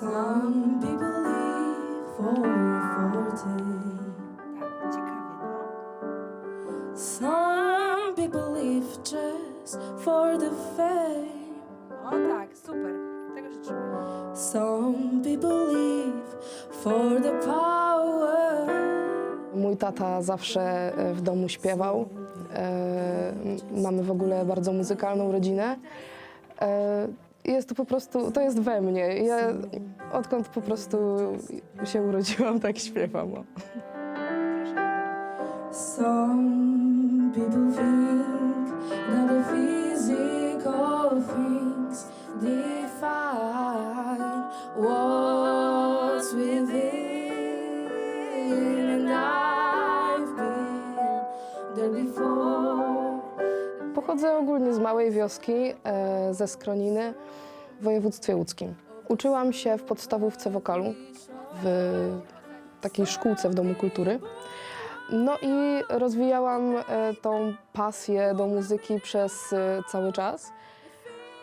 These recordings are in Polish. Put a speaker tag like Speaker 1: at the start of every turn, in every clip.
Speaker 1: Some people for Tak, ciekawie, no. Some people just for the fame.
Speaker 2: O tak, super. Tego.
Speaker 1: Some people for the power.
Speaker 3: Mój tata zawsze e, w domu śpiewał. E, Mamy w ogóle bardzo muzykalną rodzinę. E, jest to po prostu, to jest we mnie. Ja odkąd po prostu się urodziłam, tak śpiewam.
Speaker 1: Some people think
Speaker 3: Pochodzę ogólnie z małej wioski, e, ze Skroniny w województwie łódzkim. Uczyłam się w podstawówce wokalu w takiej szkółce w Domu Kultury. No i rozwijałam e, tą pasję do muzyki przez e, cały czas.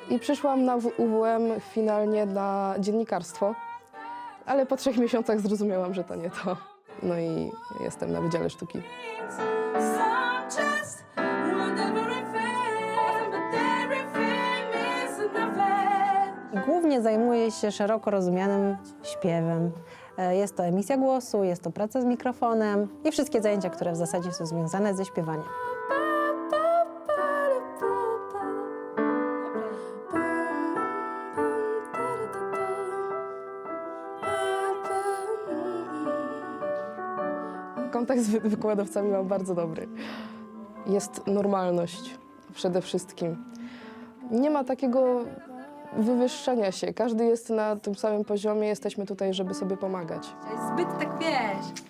Speaker 3: I przyszłam na UWM finalnie na dziennikarstwo, ale po trzech miesiącach zrozumiałam, że to nie to. No i jestem na Wydziale Sztuki.
Speaker 2: Głównie zajmuję się szeroko rozumianym śpiewem. E, Jest to emisja głosu, jest to praca z mikrofonem i wszystkie zajęcia, które w zasadzie są związane ze śpiewaniem.
Speaker 3: Kontakt z wy- wykładowcami mam bardzo dobry. Jest normalność przede wszystkim. Nie ma takiego wywyższenia się. Każdy jest na tym samym poziomie. Jesteśmy tutaj, żeby sobie pomagać.
Speaker 4: Zbyt tak wiesz.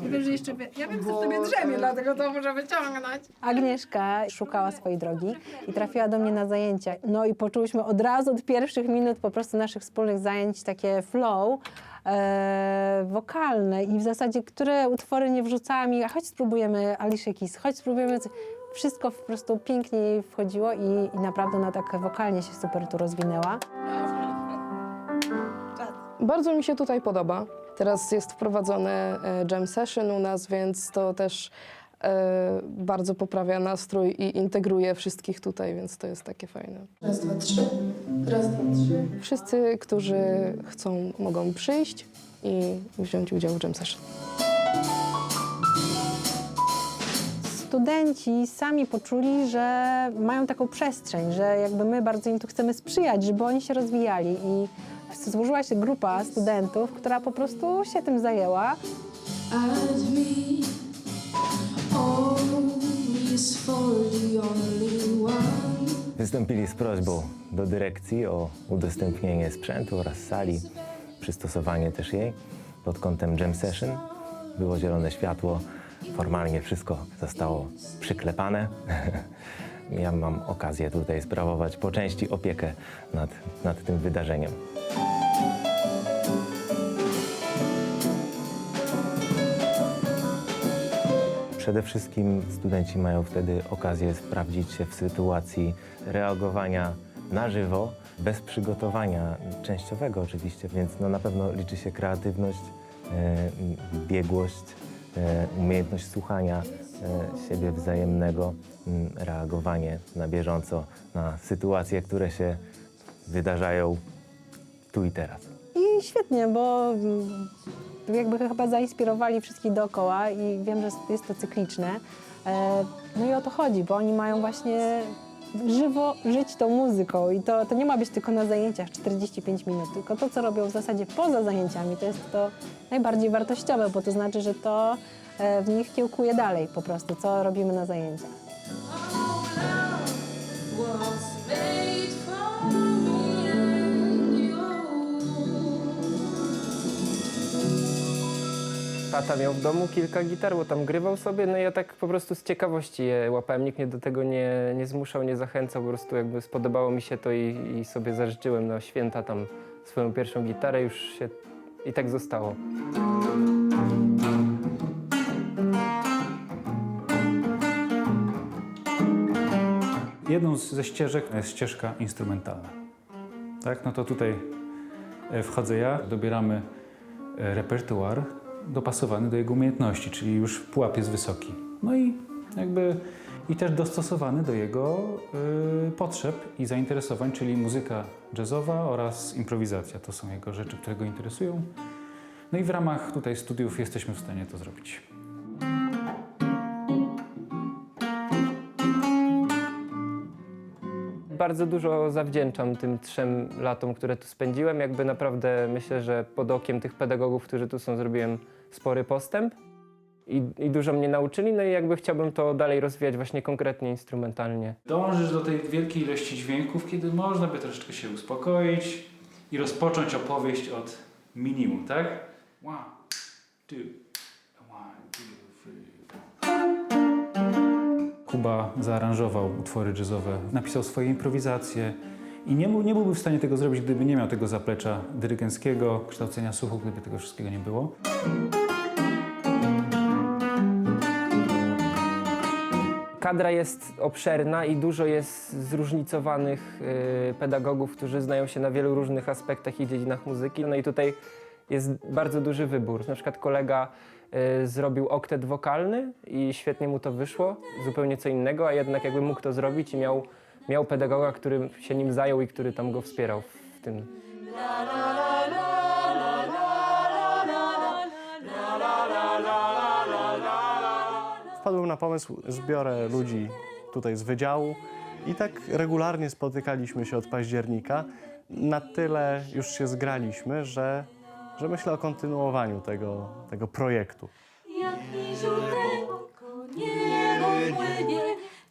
Speaker 4: Wiem, że jeszcze ja wiem, co w tobie drzemie, dlatego to muszę wyciągnąć.
Speaker 2: Agnieszka szukała swojej drogi i trafiła do mnie na zajęcia. No i poczułyśmy od razu, od pierwszych minut po prostu naszych wspólnych zajęć takie flow e, wokalne i w zasadzie, które utwory nie wrzucała mi, a chodź spróbujemy Alicia Keys, chodź spróbujemy coś. Wszystko po prostu pięknie jej wchodziło i, i naprawdę ona tak wokalnie się super tu rozwinęła.
Speaker 3: Bardzo mi się tutaj podoba. Teraz jest wprowadzone e, jam session u nas, więc to też e, bardzo poprawia nastrój i integruje wszystkich tutaj, więc to jest takie fajne.
Speaker 1: Raz, dwa, trzy. Raz, dwa, trzy.
Speaker 3: Wszyscy, którzy chcą, mogą przyjść i wziąć udział w jam session.
Speaker 2: Studenci sami poczuli, że mają taką przestrzeń, że jakby my bardzo im tu chcemy sprzyjać, żeby oni się rozwijali i złożyła się grupa studentów, która po prostu się tym zajęła.
Speaker 5: Wystąpili z prośbą do dyrekcji o udostępnienie sprzętu oraz sali, przystosowanie też jej pod kątem jam session. Było zielone światło, formalnie wszystko zostało przyklepane. Ja mam okazję tutaj sprawować po części opiekę nad, nad tym wydarzeniem. Przede wszystkim studenci mają wtedy okazję sprawdzić się w sytuacji reagowania na żywo, bez przygotowania częściowego oczywiście, więc no na pewno liczy się kreatywność, e, biegłość, umiejętność słuchania e, siebie wzajemnego, m, reagowanie na bieżąco na sytuacje, które się wydarzają tu i teraz.
Speaker 2: I świetnie, bo mm, jakby chyba zainspirowali wszystkich dookoła i wiem, że jest to cykliczne. E, No i o to chodzi, bo oni mają właśnie żywo żyć tą muzyką i to, to nie ma być tylko na zajęciach 45 minut, tylko to, co robią w zasadzie poza zajęciami, to jest to najbardziej wartościowe, bo to znaczy, że to e, w nich kiełkuje dalej po prostu, co robimy na zajęciach.
Speaker 6: Tata miał w domu kilka gitar, bo tam grywał sobie, no i ja tak po prostu z ciekawości je łapałem. Nikt mnie do tego nie, nie zmuszał, nie zachęcał, po prostu jakby spodobało mi się to i, i sobie zażyczyłem na święta tam swoją pierwszą gitarę, już się i tak zostało.
Speaker 7: Jedną ze ścieżek jest ścieżka instrumentalna. Tak, no to tutaj e, wchodzę ja, dobieramy e, repertuar dopasowany do jego umiejętności, czyli już pułap jest wysoki. No i jakby i też dostosowany do jego y, potrzeb i zainteresowań, czyli muzyka jazzowa oraz improwizacja. To są jego rzeczy, które go interesują. No i w ramach tutaj studiów jesteśmy w stanie to zrobić.
Speaker 6: Bardzo dużo zawdzięczam tym trzem latom, które tu spędziłem. Jakby naprawdę myślę, że pod okiem tych pedagogów, którzy tu są, zrobiłem spory postęp i, i dużo mnie nauczyli. No i jakby chciałbym to dalej rozwijać właśnie konkretnie, instrumentalnie.
Speaker 7: Dążysz do tej wielkiej ilości dźwięków, kiedy można by troszeczkę się uspokoić i rozpocząć opowieść od minimum, tak? One, two, one, two, three. Kuba zaaranżował utwory jazzowe, napisał swoje improwizacje i nie, był- nie byłby w stanie tego zrobić, gdyby nie miał tego zaplecza dyrygenckiego, kształcenia słuchu, gdyby tego wszystkiego nie było.
Speaker 6: Kadra jest obszerna i dużo jest zróżnicowanych y, pedagogów, którzy znają się na wielu różnych aspektach i dziedzinach muzyki. No i tutaj jest bardzo duży wybór. Na przykład kolega y, zrobił oktet wokalny i świetnie mu to wyszło, zupełnie co innego, a jednak jakby mógł to zrobić i miał, miał pedagoga, który się nim zajął i który tam go wspierał w tym.
Speaker 8: Wpadłem na pomysł, zbiorę ludzi tutaj z wydziału i tak regularnie spotykaliśmy się od października. Na tyle już się zgraliśmy, że, że myślę o kontynuowaniu tego, tego projektu.
Speaker 1: Jak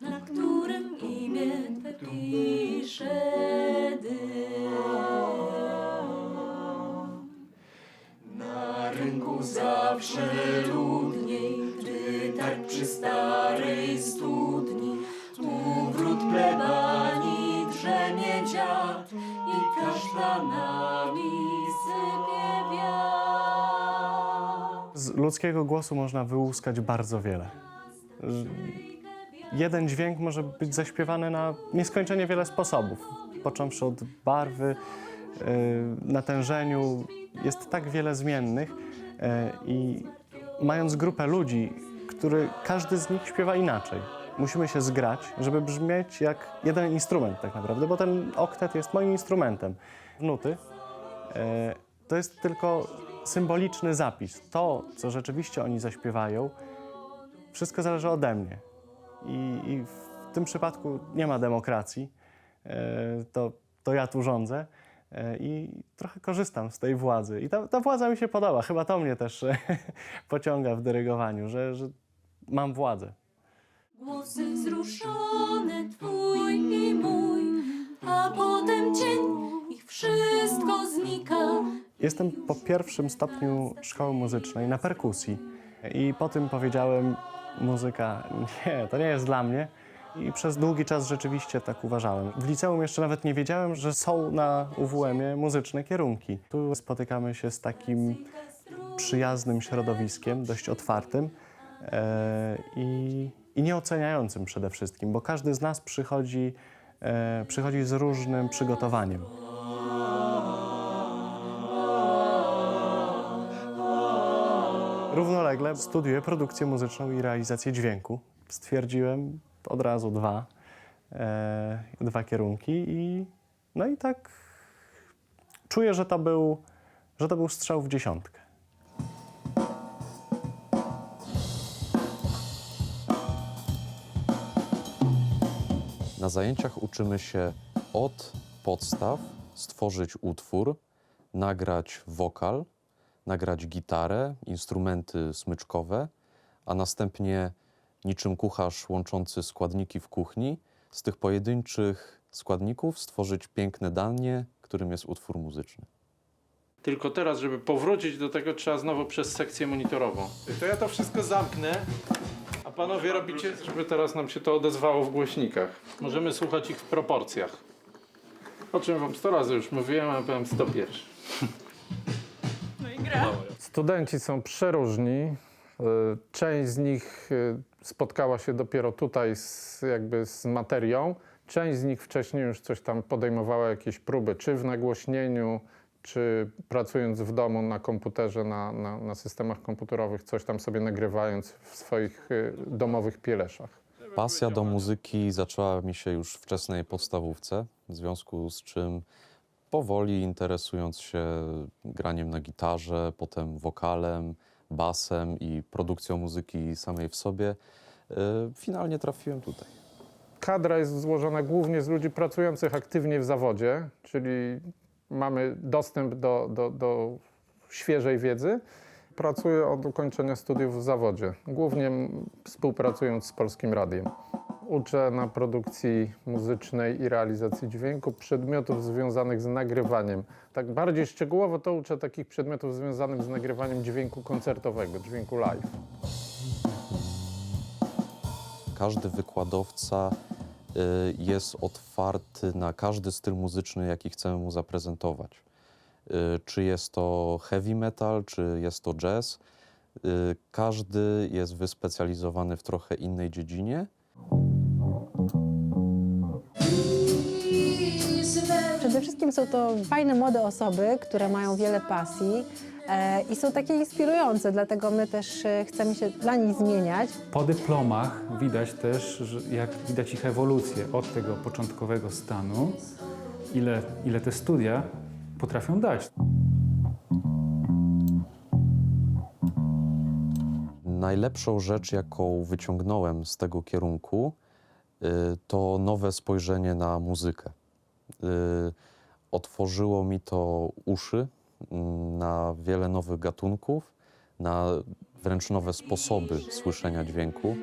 Speaker 1: na którym imię. Na rynku zawsze ludniej, tak przy starej studni, tu wrót plebanii drzemie dziad i kasztanami sypie wiatr.
Speaker 8: Z ludzkiego głosu można wyłuskać bardzo wiele. Jeden dźwięk może być zaśpiewany na nieskończenie wiele sposobów. Począwszy od barwy, yy, natężeniu, jest tak wiele zmiennych yy, i mając grupę ludzi, który każdy z nich śpiewa inaczej. Musimy się zgrać, żeby brzmieć jak jeden instrument tak naprawdę, bo ten oktet jest moim instrumentem. Nuty E, to jest tylko symboliczny zapis. To, co rzeczywiście oni zaśpiewają, wszystko zależy ode mnie. I, i w tym przypadku nie ma demokracji. E, To, to ja tu rządzę e, i trochę korzystam z tej władzy. I ta, ta władza mi się podoba. Chyba to mnie też pociąga w dyrygowaniu, że, że mam władzę.
Speaker 1: Głosy wzruszone twój i mój, a potem cień i wszystko znika.
Speaker 8: Jestem po pierwszym stopniu szkoły muzycznej na perkusji i po tym powiedziałem, muzyka, nie, to nie jest dla mnie. I przez długi czas rzeczywiście tak uważałem. W liceum jeszcze nawet nie wiedziałem, że są na UWM-ie muzyczne kierunki. Tu spotykamy się z takim przyjaznym środowiskiem, dość otwartym i, i nieoceniającym przede wszystkim, bo każdy z nas przychodzi, e, przychodzi z różnym przygotowaniem. Równolegle studiuję produkcję muzyczną i realizację dźwięku. Stwierdziłem od razu dwa, e, dwa kierunki i no i tak czuję, że to był, że to był strzał w dziesiątkę.
Speaker 9: Na zajęciach uczymy się od podstaw stworzyć utwór, nagrać wokal, nagrać gitarę, instrumenty smyczkowe, a następnie niczym kucharz łączący składniki w kuchni, z tych pojedynczych składników stworzyć piękne danie, którym jest utwór muzyczny.
Speaker 10: Tylko teraz, żeby powrócić do tego, trzeba znowu przez sekcję monitorową. To ja to wszystko zamknę, panowie robicie, żeby teraz nam się to odezwało w głośnikach. Możemy słuchać ich w proporcjach. O czym wam 100 razy już mówiłem, a powiem 101.
Speaker 11: Studenci są przeróżni. Y, Część z nich y, spotkała się dopiero tutaj z, jakby z materią. Część z nich wcześniej już coś tam podejmowała jakieś próby, czy w nagłośnieniu, czy pracując w domu na komputerze, na, na, na systemach komputerowych, coś tam sobie nagrywając w swoich y, domowych pieleszach.
Speaker 9: Pasja do muzyki zaczęła mi się już w wczesnej podstawówce, w związku z czym powoli interesując się graniem na gitarze, potem wokalem, basem i produkcją muzyki samej w sobie, y, finalnie trafiłem tutaj.
Speaker 11: Kadra jest złożona głównie z ludzi pracujących aktywnie w zawodzie, czyli mamy dostęp do, do, do świeżej wiedzy. Pracuję od ukończenia studiów w zawodzie, głównie współpracując z Polskim Radiem. Uczę na produkcji muzycznej i realizacji dźwięku przedmiotów związanych z nagrywaniem. Tak bardziej szczegółowo to uczę takich przedmiotów związanych z nagrywaniem dźwięku koncertowego, dźwięku live.
Speaker 9: Każdy wykładowca jest otwarty na każdy styl muzyczny, jaki chcemy mu zaprezentować. Y, Czy jest to heavy metal, czy jest to jazz. Y, Każdy jest wyspecjalizowany w trochę innej dziedzinie.
Speaker 2: Przede wszystkim są to fajne, młode osoby, które mają wiele pasji i są takie inspirujące, dlatego my też e, chcemy się dla nich zmieniać.
Speaker 7: Po dyplomach widać też, że jak widać ich ewolucję od tego początkowego stanu, ile, ile te studia potrafią dać.
Speaker 9: Najlepszą rzecz, jaką wyciągnąłem z tego kierunku, y, to nowe spojrzenie na muzykę. Y, Otworzyło mi to uszy na wiele nowych gatunków, na wręcz nowe sposoby słyszenia dźwięku.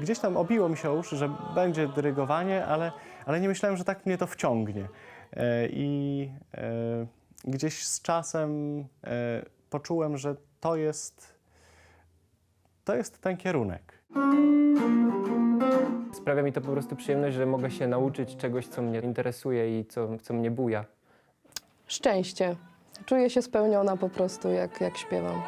Speaker 8: Gdzieś tam obiło mi się o uszy, że będzie dyrygowanie, ale, ale nie myślałem, że tak mnie to wciągnie. E, I e, gdzieś z czasem e, poczułem, że to jest, to jest ten kierunek.
Speaker 6: Sprawia mi to po prostu przyjemność, że mogę się nauczyć czegoś, co mnie interesuje i co, co mnie buja.
Speaker 3: Szczęście. Czuję się spełniona po prostu, jak, jak śpiewam.